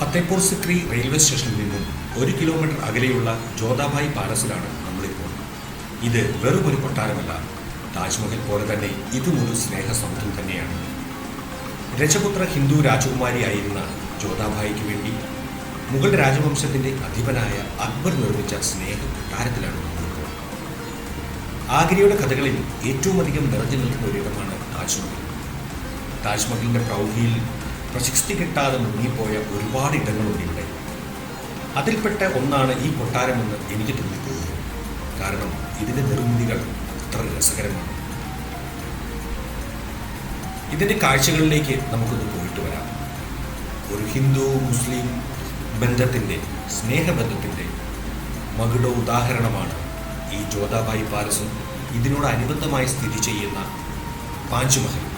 Fatehpur Sikri railway സ്റ്റേഷനിൽ നിന്നും ഒരു കിലോമീറ്റർ അകലെയുള്ള ജോതാഭായ് പാലസിലാണ് നമ്മളിപ്പോൾ. ഇത് വെറും ഒരു കൊട്ടാരമല്ല താജ്മഹൽ പോലെ തന്നെ ഇതും ഒരു സ്നേഹസമുദ്രം തന്നെയാണ്. രജപുത്ര ഹിന്ദു രാജകുമാരിയായിരുന്ന ജോതാഭായിക്ക് വേണ്ടി മുഗൾ രാജവംശത്തിന്റെ അധിപനായ അക്ബർ നിർമ്മിച്ച സ്നേഹ കൊട്ടാരത്തിലാണ് നമ്മളിപ്പോൾ. ആഗ്രയുടെ കഥകളിൽ ഏറ്റവും അധികം നിറഞ്ഞു നിൽക്കുന്ന ഒരിടമാണ് താജ്മഹൽ. താജ്മഹലിന്റെ പ്രൗഢിയിൽ പ്രശസ്തി കിട്ടാതെ മുങ്ങിപ്പോയ ഒരുപാട് ഇടങ്ങളുണ്ട് ഇവിടെ. അതിൽപ്പെട്ട ഒന്നാണ് ഈ കൊട്ടാരമെന്ന് എനിക്ക് തോന്നിപ്പോകുന്നു കാരണം ഇതിന്റെ നിർമ്മിതികൾ അത്ര രസകരമാണ്. ഇതിന്റെ കാഴ്ചകളിലേക്ക് നമുക്കൊന്ന് പോയിട്ട് വരാം. ഒരു ഹിന്ദു മുസ്ലിം ബന്ധത്തിന്റെ സ്നേഹബന്ധത്തിന്റെ മകുട ഉദാഹരണമാണ് ഈ ജോതാബായി പാലസും ഇതിനോടനുബന്ധമായി സ്ഥിതി ചെയ്യുന്ന പാഞ്ചുമഹൽ.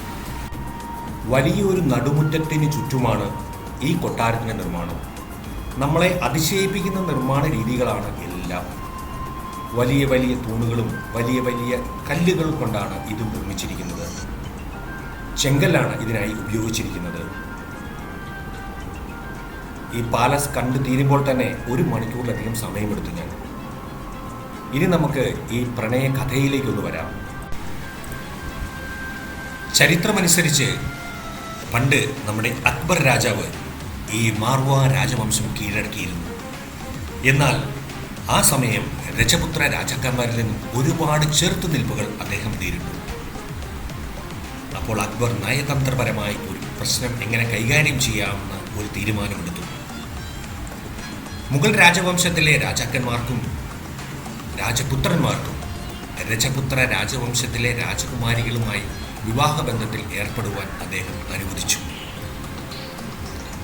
വലിയൊരു നടുമുറ്റത്തിന് ചുറ്റുമാണ് ഈ കൊട്ടാരത്തിന്റെ നിർമ്മാണം. നമ്മളെ അതിശയിപ്പിക്കുന്ന നിർമ്മാണ രീതികളാണ് എല്ലാം. വലിയ വലിയ തൂണുകളും വലിയ വലിയ കല്ലുകൾ കൊണ്ടാണ് ഇത് നിർമ്മിച്ചിരിക്കുന്നത്. ചെങ്കല്ലാണ് ഇതിനായി ഉപയോഗിച്ചിരിക്കുന്നത്. ഈ പാലസ് കണ്ടു തീരുമ്പോൾ തന്നെ ഒരു മണിക്കൂറിലധികം സമയമെടുത്തു ഞാൻ. ഇനി നമുക്ക് ഈ പ്രണയ കഥയിലേക്കൊന്ന് വരാം. ചരിത്രമനുസരിച്ച് പണ്ട് നമ്മുടെ അക്ബർ രാജാവ് ഈ മാർവ രാജവംശം കീഴടക്കിയിരുന്നു. എന്നാൽ ആ സമയം രജപുത്ര രാജാക്കന്മാരിൽ നിന്നും ഒരുപാട് ചെറുത്തുനിൽപ്പുകൾ അദ്ദേഹം നേരിട്ടു. അപ്പോൾ അക്ബർ നയതന്ത്രപരമായി ഒരു പ്രശ്നം എങ്ങനെ കൈകാര്യം ചെയ്യാമെന്ന് ഒരു തീരുമാനമെടുത്തു. മുഗൾ രാജവംശത്തിലെ രാജാക്കന്മാർക്കും രാജപുത്രന്മാർക്കും രജപുത്ര രാജവംശത്തിലെ രാജകുമാരികളുമായി വിവാഹബന്ധത്തിൽ ഏർപ്പെടുവാൻ അദ്ദേഹം അനുവദിച്ചു.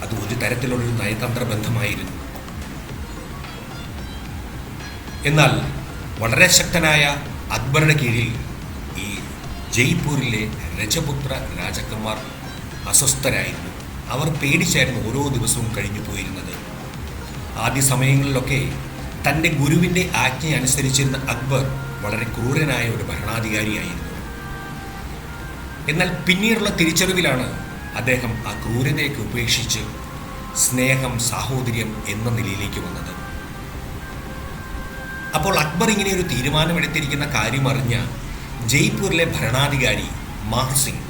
അത് ഒരു തരത്തിലുള്ളൊരു നയതന്ത്ര ബന്ധമായിരുന്നു എന്നാൽ വളരെ ശക്തനായ അക്ബറുടെ കീഴിൽ ഈ ജയ്പൂരിലെ രജപുത്ര രാജാക്കന്മാർ അസ്വസ്ഥരായിരുന്നു. അവർ പേടിച്ചായിരുന്നു ഓരോ ദിവസവും കഴിഞ്ഞു പോയിരുന്നത്. ആദ്യ സമയങ്ങളിലൊക്കെ തന്റെ ഗുരുവിന്റെ ആജ്ഞ അനുസരിച്ചിരുന്ന അക്ബർ വളരെ ക്രൂരനായ ഒരു ഭരണാധികാരിയായിരുന്നു. എന്നാൽ പിന്നീടുള്ള തിരിച്ചറിവിലാണ് അദ്ദേഹം ആ ക്രൂരതയൊക്കെ ഉപേക്ഷിച്ച് സ്നേഹം സാഹോദര്യം എന്ന നിലയിലേക്ക് വന്നത്. അപ്പോൾ അക്ബർ ഇങ്ങനെ ഒരു തീരുമാനമെടുത്തിരിക്കുന്ന കാര്യം അറിഞ്ഞ ജയ്പൂരിലെ ഭരണാധികാരി മാഹർ സിംഗ്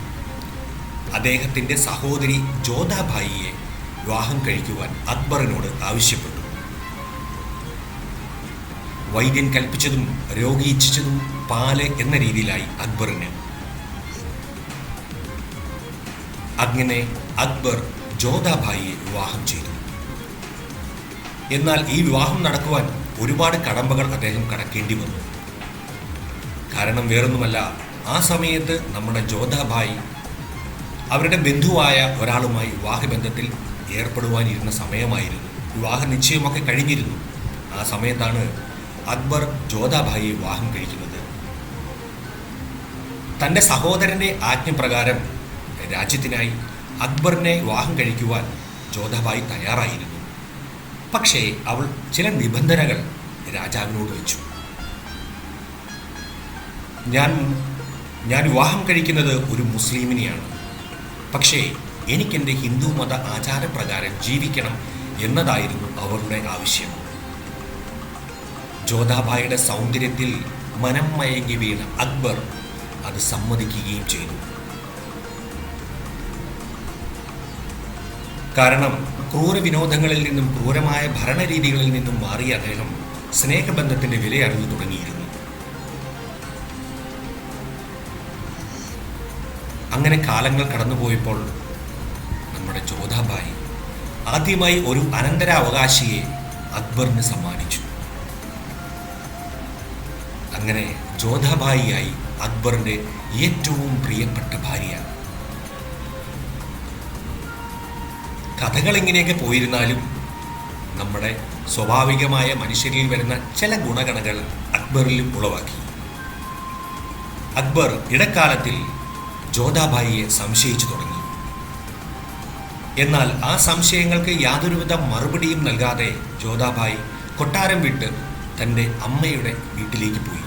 അദ്ദേഹത്തിന്റെ സഹോദരി ജോധാഭായിയെ വിവാഹം കഴിക്കുവാൻ അക്ബറിനോട് ആവശ്യപ്പെട്ടു. വൈദ്യൻ കൽപ്പിച്ചതും രോഗി ഇച്ഛിച്ചതും പാൽ എന്ന രീതിയിലായി അക്ബറിന് അങ്ങനെ അക്ബർ ജോദാഭായിയെ വിവാഹം ചെയ്തു. എന്നാൽ ഈ വിവാഹം നടക്കുവാൻ ഒരുപാട് കടമ്പകൾ അദ്ദേഹം കടക്കേണ്ടി വന്നു. കാരണം വേറൊന്നുമല്ല ആ സമയത്ത് നമ്മുടെ ജോദാഭായി അവരുടെ ബന്ധുവായ ഒരാളുമായി വിവാഹബന്ധത്തിൽ ഏർപ്പെടുവാനിരുന്ന സമയമായിരുന്നു. വിവാഹ നിശ്ചയമൊക്കെ കഴിഞ്ഞിരുന്നു. ആ സമയത്താണ് അക്ബർ ജോധാഭായിയെ വിവാഹം കഴിക്കുന്നത്. തന്റെ സഹോദരന്റെ ആജ്ഞപ്രകാരം രാജ്യത്തിനായി അക്ബറിനെ വിവാഹം കഴിക്കുവാൻ ജോധാബായി തയ്യാറായിരുന്നു. പക്ഷേ അവൾ ചില നിബന്ധനകൾ രാജാവിനോട് വെച്ചു. ഞാൻ ഞാൻ വിവാഹം കഴിക്കുന്നത് ഒരു മുസ്ലിമിനെയാണ്. പക്ഷേ എനിക്കെന്റെ ഹിന്ദു മത ആചാരപ്രകാരം ജീവിക്കണം എന്നതായിരുന്നു അവരുടെ ആവശ്യം. ജോധാബായിയുടെ സൗന്ദര്യത്തിൽ മനം മയങ്ങി വീണ അക്ബർ അത് സമ്മതിക്കുകയും ചെയ്തു. കാരണം ക്രൂര വിനോദങ്ങളിൽ നിന്നും ക്രൂരമായ ഭരണരീതികളിൽ നിന്നും മാറിയ അദ്ദേഹം സ്നേഹബന്ധത്തിന്റെ വില അറിഞ്ഞു തുടങ്ങിയിരുന്നു. അങ്ങനെ കാലങ്ങൾ കടന്നുപോയപ്പോൾ നമ്മുടെ ജോധാബായി ആദ്യമായി ഒരു അനന്തരാവകാശിയെ അക്ബറിന് സമ്മാനിച്ചു. അങ്ങനെ ജോധാബായിയായി അക്ബറിന്റെ ഏറ്റവും പ്രിയപ്പെട്ട ഭാര്യ കഥകൾ ഇങ്ങനെയൊക്കെ പോയിരുന്നാലും നമ്മുടെ സ്വാഭാവികമായ മനുഷ്യരിൽ വരുന്ന ചില ഗുണഗണങ്ങൾ അക്ബറിലും ഉളവാക്കി. അക്ബർ ഇടക്കാലത്തിൽ ജോധാബായിയെ സംശയിച്ചു തുടങ്ങി. എന്നാൽ ആ സംശയങ്ങൾക്ക് യാതൊരുവിധ മറുപടിയും നൽകാതെ ജോധാബായി കൊട്ടാരം വിട്ട് തന്റെ അമ്മയുടെ വീട്ടിലേക്ക് പോയി.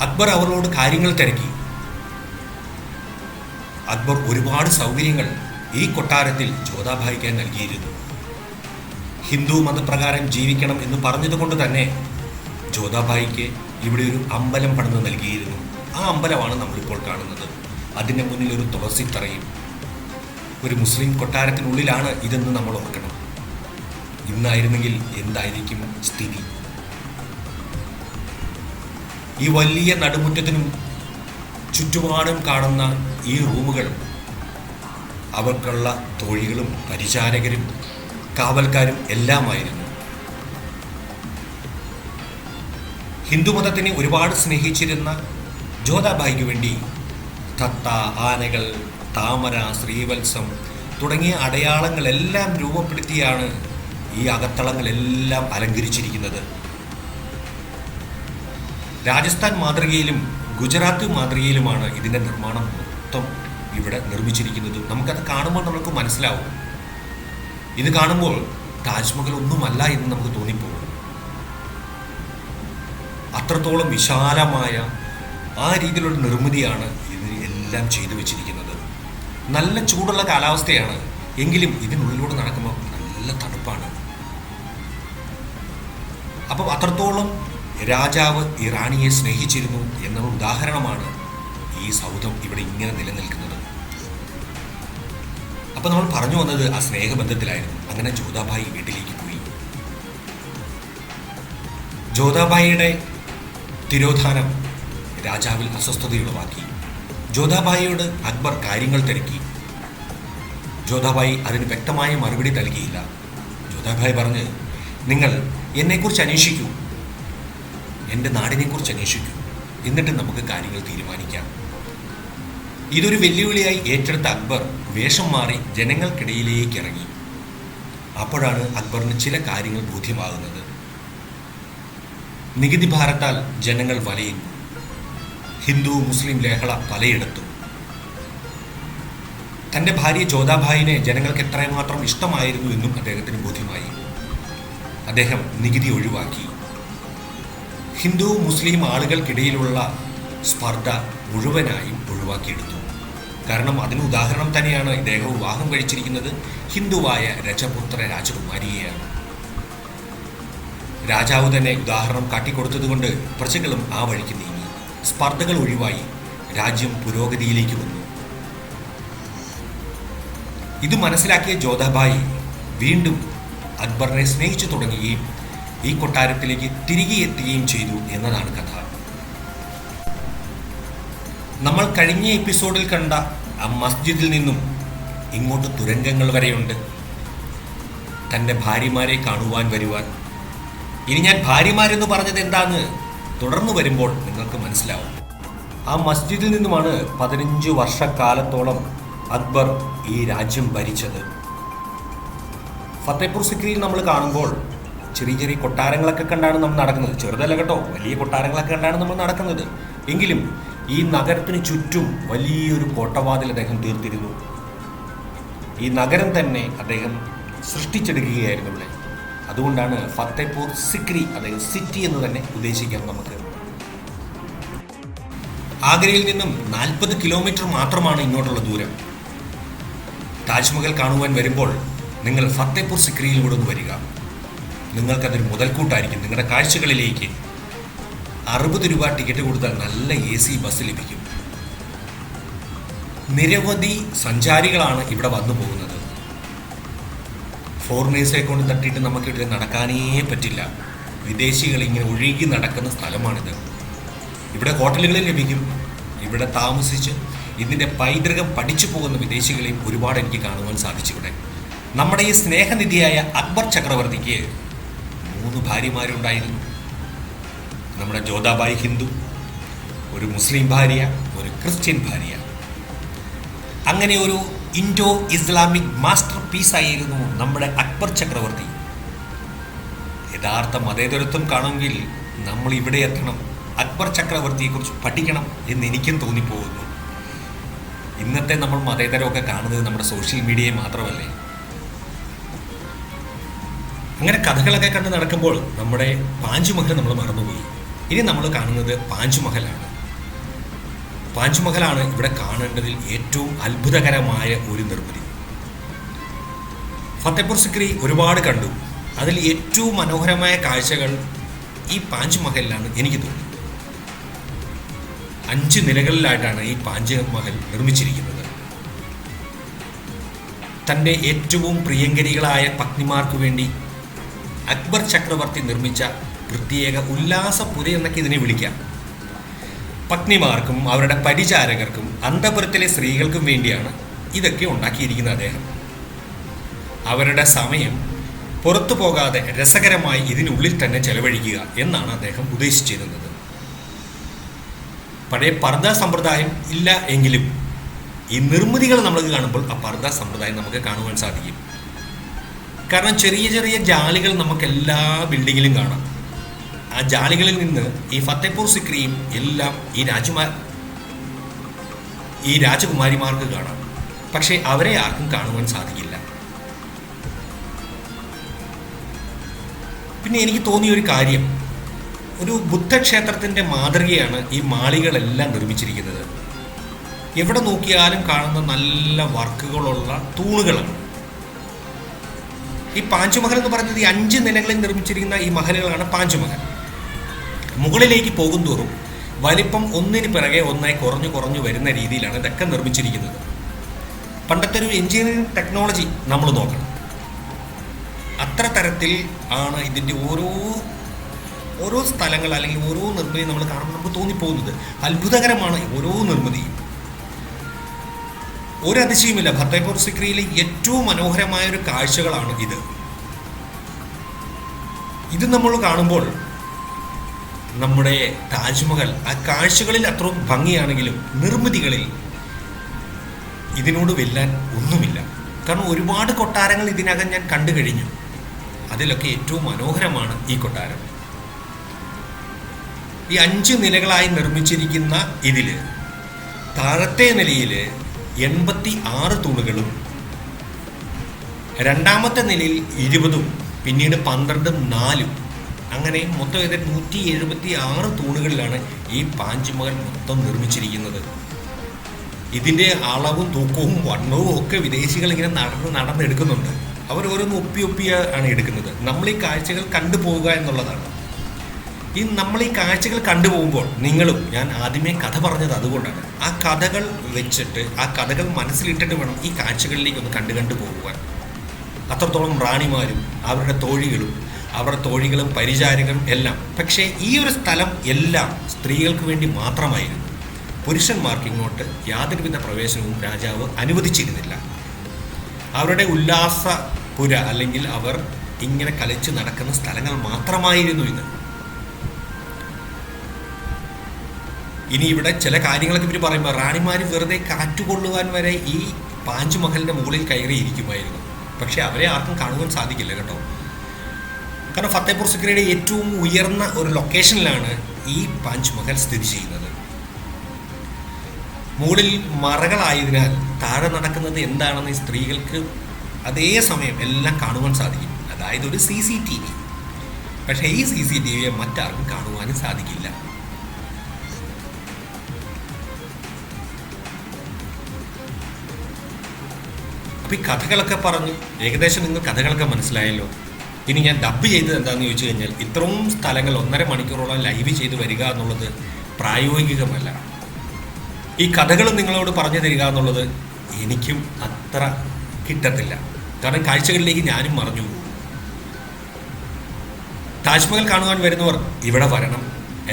അക്ബർ അവരോട് കാര്യങ്ങൾ തിരക്കി. അക്ബർ ഒരുപാട് സൗകര്യങ്ങൾ ഈ കൊട്ടാരത്തിൽ ജോതാഭായിക്ക് നൽകിയിരുന്നു. ഹിന്ദു മതപ്രകാരം ജീവിക്കണം എന്ന് പറഞ്ഞതുകൊണ്ട് തന്നെ ജോതാഭായിക്ക് ഇവിടെ ഒരു അമ്പലം പണിത് നൽകിയിരുന്നു. ആ അമ്പലമാണ് നമ്മളിപ്പോൾ കാണുന്നത്. അതിന്റെ മുന്നിൽ ഒരു തുളസി തറയും ഒരു മുസ്ലിം കൊട്ടാരത്തിനുള്ളിലാണ് ഇതെന്ന് നമ്മൾ ഓർക്കണം. ഇന്നായിരുന്നെങ്കിൽ എന്തായിരിക്കും സ്ഥിതി? ഈ വലിയ നടുമുറ്റത്തിനും ചുറ്റുപാടും കാണുന്ന ഈ റൂമുകൾ അവർക്കുള്ള തൊഴികളും പരിചാരകരും കാവൽക്കാരും എല്ലാമായിരുന്നു. ഹിന്ദുമതത്തിനെ ഒരുപാട് സ്നേഹിച്ചിരുന്ന ജ്യോതാബായിക്ക് വേണ്ടി തത്ത ആനകൾ താമര ശ്രീവത്സം തുടങ്ങിയ അടയാളങ്ങളെല്ലാം രൂപപ്പെടുത്തിയാണ് ഈ അകത്തളങ്ങളെല്ലാം അലങ്കരിച്ചിരിക്കുന്നത്. രാജസ്ഥാൻ മാതൃകയിലും ഗുജറാത്ത് മാതൃകയിലുമാണ് ഇതിന്റെ നിർമ്മാണം മൊത്തം ഇവിടെ നിർമ്മിച്ചിരിക്കുന്നത്. നമുക്കത് കാണുമ്പോൾ നമുക്ക് മനസ്സിലാവും. ഇത് കാണുമ്പോൾ താജ്മഹൽ ഒന്നുമല്ല എന്ന് നമുക്ക് തോന്നിപ്പോകും. അത്രത്തോളം വിശാലമായ ആ രീതിയിലുള്ള നിർമ്മിതിയാണ് ഇത് എല്ലാം ചെയ്തു വെച്ചിരിക്കുന്നത്. നല്ല ചൂടുള്ള കാലാവസ്ഥയാണ്. എങ്കിലും ഇതിനുള്ളിലൂടെ നടക്കുമ്പോൾ നല്ല തണുപ്പാണ്. അപ്പം അത്രത്തോളം രാജാവ് ഈ റാണിയെ സ്നേഹിച്ചിരുന്നു എന്ന ഉദാഹരണമാണ് ഈ സൗധം ഇവിടെ ഇങ്ങനെ നിലനിൽക്കുന്നത്. അപ്പം നമ്മൾ പറഞ്ഞു വന്നത് ആ സ്നേഹബന്ധത്തിലായിരുന്നു. അങ്ങനെ ജോതാബായി വീട്ടിലേക്ക് പോയി. ജോതാബായിയുടെ തിരോധാനം രാജാവിൽ അസ്വസ്ഥതയുളവാക്കി. ജോതാബായിയോട് അക്ബർ കാര്യങ്ങൾ തിരക്കി. ജോതാബായി അതിന് വ്യക്തമായ മറുപടി നൽകിയില്ല. ജോതാബായി പറഞ്ഞ് നിങ്ങൾ എന്നെക്കുറിച്ച് അന്വേഷിക്കൂ. എന്റെ നാടിനെക്കുറിച്ച് അന്വേഷിക്കൂ. എന്നിട്ട് നമുക്ക് കാര്യങ്ങൾ തീരുമാനിക്കാം. ഇതൊരു വെല്ലുവിളിയായി ഏറ്റെടുത്ത അക്ബർ വേഷം മാറി ജനങ്ങൾക്കിടയിലേക്ക് ഇറങ്ങി. അപ്പോഴാണ് അക്ബറിന് ചില കാര്യങ്ങൾ ബോധ്യമാകുന്നത്. നികുതി ഭാരത്താൽ ജനങ്ങൾ വലയുന്നു. ഹിന്ദു മുസ്ലിം ലഹള പലയിടത്തും. തന്റെ ഭാര്യ ജോധാഭായിനെ ജനങ്ങൾക്ക് എത്രമാത്രം ഇഷ്ടമായിരുന്നു എന്നും അദ്ദേഹത്തിന് ബോധ്യമായി. അദ്ദേഹം നികുതി ഒഴിവാക്കി. ഹിന്ദു മുസ്ലിം ആളുകൾക്കിടയിലുള്ള സ്പർദ്ധ മുഴുവനായും ഒഴിവാക്കിയെടുത്തു. കാരണം അതിന് ഉദാഹരണം തന്നെയാണ് ഇദ്ദേഹം വിവാഹം കഴിച്ചിരിക്കുന്നത്. ഹിന്ദുവായ രജപുത്ര രാജകുമാരിയെയാണ്. രാജാവ് തന്നെ ഉദാഹരണം കാട്ടിക്കൊടുത്തതുകൊണ്ട് പ്രജകളും ആ വഴിക്ക് നീങ്ങി. സ്പർദ്ധകൾ ഒഴിവായി രാജ്യം പുരോഗതിയിലേക്ക് വന്നു. ഇത് മനസ്സിലാക്കിയ ജോധാബായി വീണ്ടും അക്ബറിനെ സ്നേഹിച്ചു തുടങ്ങുകയും ഈ കൊട്ടാരത്തിലേക്ക് തിരികെ എത്തുകയും ചെയ്തു എന്നതാണ് കഥ. നമ്മൾ കഴിഞ്ഞ എപ്പിസോഡിൽ കണ്ട ആ മസ്ജിദിൽ നിന്നും ഇങ്ങോട്ട് തുരങ്കങ്ങൾ വരെയുണ്ട്. തന്റെ ഭാര്യമാരെ കാണുവാൻ വരുവാൻ. ഇനി ഞാൻ ഭാര്യമാരെന്ന് പറഞ്ഞത് എന്താന്ന് തുടർന്ന് വരുമ്പോൾ നിങ്ങൾക്ക് മനസ്സിലാവും. ആ മസ്ജിദിൽ നിന്നുമാണ് പതിനഞ്ച് വർഷക്കാലത്തോളം അക്ബർ ഈ രാജ്യം ഭരിച്ചത്. ഫത്തേപൂർ സിക്രിയിൽ നമ്മൾ കാണുമ്പോൾ ചെറിയ ചെറിയ കൊട്ടാരങ്ങളൊക്കെ കണ്ടാണ് നമ്മൾ നടക്കുന്നത്. ചെറുതല്ല കേട്ടോ. വലിയ കൊട്ടാരങ്ങളൊക്കെ കണ്ടാണ് നമ്മൾ നടക്കുന്നത്. എങ്കിലും ഈ നഗരത്തിന് ചുറ്റും വലിയൊരു കോട്ടവാതിൽ അദ്ദേഹം തീർത്തിരുന്നു. ഈ നഗരം തന്നെ അദ്ദേഹം സൃഷ്ടിച്ചെടുക്കുകയായിരുന്നു ഇവിടെ. അതുകൊണ്ടാണ് ഫത്തേപൂർ സിക്രി അതായത് സിറ്റി എന്ന് തന്നെ ഉദ്ദേശിക്കാം നമുക്ക്. ആഗ്രയിൽ നിന്നും നാൽപ്പത് കിലോമീറ്റർ മാത്രമാണ് ഇങ്ങോട്ടുള്ള ദൂരം. താജ്മഹൽ കാണുവാൻ വരുമ്പോൾ നിങ്ങൾ ഫത്തേപൂർ സിക്രിയിലൂടെ ഒന്ന് വരിക. നിങ്ങൾക്കതൊരു മുതൽക്കൂട്ടായിരിക്കും. നിങ്ങളുടെ കാഴ്ചകളിലേക്ക് അറുപത് രൂപ ടിക്കറ്റ് കൊടുത്താൽ നല്ല എ സി ബസ് ലഭിക്കും. നിരവധി സഞ്ചാരികളാണ് ഇവിടെ വന്നു പോകുന്നത്. ഫോറിനേഴ്സെ കൊണ്ട് തട്ടിയിട്ട് നമുക്ക് ഇവിടെ നടക്കാനേ പറ്റില്ല. വിദേശികൾ ഇങ്ങനെ ഒഴുകി നടക്കുന്ന സ്ഥലമാണിത്. ഇവിടെ ഹോട്ടലുകളിൽ ലഭിക്കും. ഇവിടെ താമസിച്ച് ഇതിന്റെ പൈതൃകം പഠിച്ചു പോകുന്ന വിദേശികളെയും ഒരുപാട് എനിക്ക് കാണുവാൻ സാധിച്ചു ഇവിടെ. നമ്മുടെ ഈ സ്നേഹനിധിയായ അക്ബർ ചക്രവർത്തിക്ക് മൂന്ന് ഭാര്യമാരുണ്ടായിരുന്നു. നമ്മുടെ ജോതാബായി ഹിന്ദു ഒരു മുസ്ലിം ഭാര്യ ഒരു ക്രിസ്ത്യൻ ഭാര്യ. അങ്ങനെ ഒരു ഇൻഡോ ഇസ്ലാമിക് മാസ്റ്റർ പീസ് ആയിരുന്നു നമ്മുടെ അക്ബർ ചക്രവർത്തി. യഥാർത്ഥ മതേതരത്വം കാണുമെങ്കിൽ നമ്മൾ ഇവിടെ എത്തണം അക്ബർ ചക്രവർത്തിയെക്കുറിച്ച് പഠിക്കണം എന്ന് എനിക്കും തോന്നിപ്പോകുന്നു. ഇന്നത്തെ നമ്മൾ മതേതരമൊക്കെ കാണുന്നത് നമ്മുടെ സോഷ്യൽ മീഡിയയെ മാത്രമല്ലേ? അങ്ങനെ കഥകളൊക്കെ കണ്ട് നടക്കുമ്പോൾ നമ്മുടെ പാഞ്ചുമഹൽ നമ്മൾ മറന്നുപോയി. ഇനി നമ്മൾ കാണുന്നത് പാഞ്ചുമഹലാണ്. പാഞ്ചുമഹലാണ് ഇവിടെ കാണേണ്ടതിൽ ഏറ്റവും അത്ഭുതകരമായ ഒരു നിർമ്മിതി. ഫത്തേപൂർ സിക്രി ഒരുപാട് കണ്ടു. അതിൽ ഏറ്റവും മനോഹരമായ കാഴ്ചകൾ ഈ പാഞ്ചുമഹലിലാണ് എനിക്ക് തോന്നുന്നത്. അഞ്ച് നിലകളിലായിട്ടാണ് ഈ പാഞ്ചുമഹൽ നിർമ്മിച്ചിരിക്കുന്നത്. തന്റെ ഏറ്റവും പ്രിയങ്കരികളായ പത്നിമാർക്ക് വേണ്ടി അക്ബർ ചക്രവർത്തി നിർമ്മിച്ച പ്രത്യേക ഉല്ലാസപുര എന്നൊക്കെ ഇതിനെ വിളിക്കാം. പത്നിമാർക്കും അവരുടെ പരിചാരകർക്കും അന്തപുരത്തിലെ സ്ത്രീകൾക്കും വേണ്ടിയാണ് ഇതൊക്കെ ഉണ്ടാക്കിയിരിക്കുന്നത് അദ്ദേഹം. അവരുടെ സമയം പുറത്തു പോകാതെ രസകരമായി ഇതിനുള്ളിൽ തന്നെ ചെലവഴിക്കുക എന്നാണ് അദ്ദേഹം ഉദ്ദേശിച്ചിരുന്നത്. പഴയ പർദ്ദ സമ്പ്രദായം ഇല്ല എങ്കിലും ഈ നിർമ്മിതികൾ നമ്മൾ കാണുമ്പോൾ ആ പർദ്ദ സമ്പ്രദായം നമുക്ക് കാണുവാൻ സാധിക്കും. കാരണം ചെറിയ ചെറിയ ജാലികൾ നമുക്ക് എല്ലാ ബിൽഡിങ്ങിലും കാണാം. ആ ജാലികളിൽ നിന്ന് ഈ ഫത്തേപൂർ സിക്രിയും എല്ലാം ഈ രാജുമാ ഈ രാജകുമാരിമാർക്ക് കാണാം. പക്ഷേ അവരെ ആർക്കും കാണുവാൻ സാധിക്കില്ല. പിന്നെ എനിക്ക് തോന്നിയ ഒരു കാര്യം ഒരു ബുദ്ധക്ഷേത്രത്തിന്റെ മാതൃകയാണ് ഈ മാളികളെല്ലാം നിർമ്മിച്ചിരിക്കുന്നത്. എവിടെ നോക്കിയാലും കാണുന്ന നല്ല വർക്കുകളുള്ള തൂണുകളാണ്. ഈ പാഞ്ചുമഹൽ എന്ന് പറയുന്നത് ഈ അഞ്ച് നിലകളിൽ നിർമ്മിച്ചിരിക്കുന്ന ഈ മഹലുകളാണ് പാഞ്ചുമഹൽ. മുകളിലേക്ക് പോകും തോറും വലിപ്പം ഒന്നിന് പിറകെ ഒന്നായി കുറഞ്ഞു കുറഞ്ഞു വരുന്ന രീതിയിലാണ് ഇതൊക്കെ നിർമ്മിച്ചിരിക്കുന്നത്. പണ്ടത്തെ ഒരു എഞ്ചിനീയറിംഗ് ടെക്നോളജി നമ്മൾ നോക്കണം. അത്ര തരത്തിൽ ആണ് ഇതിന്റെ ഓരോ ഓരോ സ്ഥലങ്ങൾ അല്ലെങ്കിൽ ഓരോ നിർമ്മിതി നമ്മൾ കാണുമ്പോൾ നമുക്ക് തോന്നിപ്പോകുന്നത്. അത്ഭുതകരമാണ് ഓരോ നിർമ്മിതിയും. ഒരു അതിശയമില്ല ഫത്തേപൂർ സിക്രിയിലെ ഏറ്റവും മനോഹരമായ ഒരു കാഴ്ചകളാണ് ഇത്. ഇത് നമ്മൾ കാണുമ്പോൾ നമ്മുടെ താജ്മഹൽ ആ കാഴ്ചകളിൽ അത്രയും ഭംഗിയാണെങ്കിലും നിർമ്മിതികളിൽ ഇതിനോട് വെല്ലാൻ ഒന്നുമില്ല. കാരണം ഒരുപാട് കൊട്ടാരങ്ങൾ ഇതിനകം ഞാൻ കണ്ടു കഴിഞ്ഞു. അതിലൊക്കെ ഏറ്റവും മനോഹരമാണ് ഈ കൊട്ടാരം. ഈ അഞ്ച് നിലകളായി നിർമ്മിച്ചിരിക്കുന്ന ഇതിൽ താഴത്തെ നിലയിൽ എൺപത്തി ആറ് തൂണുകളും. രണ്ടാമത്തെ നിലയിൽ ഇരുപതും പിന്നീട് പന്ത്രണ്ടും നാലും. അങ്ങനെ മൊത്തം ഇത് നൂറ്റി എഴുപത്തി ആറ് തൂണുകളിലാണ് ഈ പാഞ്ചുമകൾ മൊത്തം നിർമ്മിച്ചിരിക്കുന്നത്. ഇതിന്റെ അളവും തൂക്കവും വണ്ണവും ഒക്കെ വിദേശികൾ ഇങ്ങനെ നടന്ന് നടന്നെടുക്കുന്നുണ്ട്. അവർ ഓരോന്ന് ഒപ്പി ഒപ്പിയാണ് എടുക്കുന്നത്. നമ്മൾ ഈ കാഴ്ചകൾ കണ്ടുപോവുക എന്നുള്ളതാണ്. ഈ നമ്മൾ ഈ കാഴ്ചകൾ കണ്ടുപോകുമ്പോൾ നിങ്ങളും ഞാൻ ആദ്യമേ കഥ പറഞ്ഞത് അതുകൊണ്ടാണ്. ആ കഥകൾ വെച്ചിട്ട് ആ കഥകൾ മനസ്സിലിട്ടിട്ട് വേണം ഈ കാഴ്ചകളിലേക്ക് ഒന്ന് കണ്ടു കണ്ടു പോകുവാൻ. അത്രത്തോളം റാണിമാരും അവരുടെ തോഴികളും അവരുടെ തോഴികളും പരിചാരകരും എല്ലാം. പക്ഷേ ഈ ഒരു സ്ഥലം എല്ലാം സ്ത്രീകൾക്ക് വേണ്ടി മാത്രമായിരുന്നു. പുരുഷന്മാർക്ക് ഇങ്ങോട്ട് യാതൊരുവിധ പ്രവേശനവും രാജാവ് അനുവദിച്ചിരുന്നില്ല. അവരുടെ ഉല്ലാസ പുര അല്ലെങ്കിൽ അവർ ഇങ്ങനെ കളിച്ച് നടക്കുന്ന സ്ഥലങ്ങൾ മാത്രമായിരുന്നു ഇത് ഇനി ഇവിടെ ചില കാര്യങ്ങളൊക്കെ ഇവർ പറയുമ്പോൾ റാണിമാർ വെറുതെ കാറ്റുകൊള്ളുവാൻ വരെ ഈ പാഞ്ചുമഹലിന്റെ മുകളിൽ കയറിയിരിക്കുമായിരുന്നു. പക്ഷേ അവരെ ആർക്കും കാണുവാൻ സാധിക്കില്ല കേട്ടോ. കാരണം ഫത്തേപൂർ സിക്രിയുടെ ഏറ്റവും ഉയർന്ന ഒരു ലൊക്കേഷനിലാണ് ഈ പാഞ്ച്മഹൽ സ്ഥിതി ചെയ്യുന്നത്. മുകളിൽ മറകളായതിനാൽ താഴെ നടക്കുന്നത് എന്താണെന്ന് ഈ സ്ത്രീകൾക്ക് അതേ സമയം എല്ലാം കാണുവാൻ സാധിക്കും. അതായത് ഒരു സി സി ടി വി. പക്ഷേ ഈ സി സി ടി വിയെ മറ്റാർക്കും കാണുവാനും സാധിക്കില്ല. അപ്പോൾ ഈ കഥകളൊക്കെ പറഞ്ഞു. ഏകദേശം നിങ്ങൾ കഥകളൊക്കെ മനസ്സിലായല്ലോ. ഇനി ഞാൻ ഡബ് ചെയ്തത് എന്താണെന്ന് ചോദിച്ചു കഴിഞ്ഞാൽ ഇത്രയും സ്ഥലങ്ങൾ ഒന്നര മണിക്കൂറോളം ലൈവ് ചെയ്ത് വരിക എന്നുള്ളത് പ്രായോഗികമല്ല. ഈ കഥകൾ നിങ്ങളോട് പറഞ്ഞു തരിക എന്നുള്ളത് എനിക്കും അത്ര കിട്ടത്തില്ല. കാരണം കാഴ്ചകളിലേക്ക് ഞാനും മറിഞ്ഞു താജ്മഹൽ കാണുവാൻ വരുന്നവർ ഇവിടെ വരണം.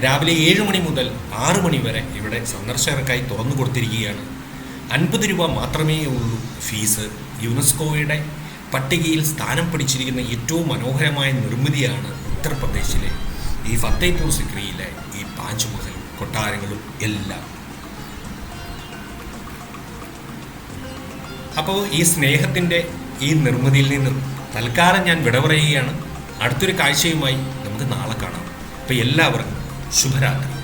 രാവിലെ ഏഴ് മണി മുതൽ ആറ് മണി വരെ ഇവിടെ സന്ദർശകർക്കായി തുറന്നു കൊടുത്തിരിക്കുകയാണ്. അൻപത് രൂപ മാത്രമേ ഉള്ളൂ ഫീസ്. യുനെസ്കോയുടെ പട്ടികയിൽ സ്ഥാനം പിടിച്ചിരിക്കുന്ന ഏറ്റവും മനോഹരമായ നിർമ്മിതിയാണ് ഉത്തർപ്രദേശിലെ ഈ ഫത്തേപൂർ സിക്രിയിലെ ഈ താജ്മഹൽ കൊട്ടാരങ്ങളും എല്ലാം. അപ്പോൾ ഈ സ്നേഹത്തിന്റെ ഈ നിർമ്മിതിയിൽ നിന്ന് തൽക്കാലം ഞാൻ വിട പറയുകയാണ്. അടുത്തൊരു കാഴ്ചയുമായി നമുക്ക് നാളെ കാണാം. അപ്പോൾ എല്ലാവർക്കും ശുഭരാത്രി.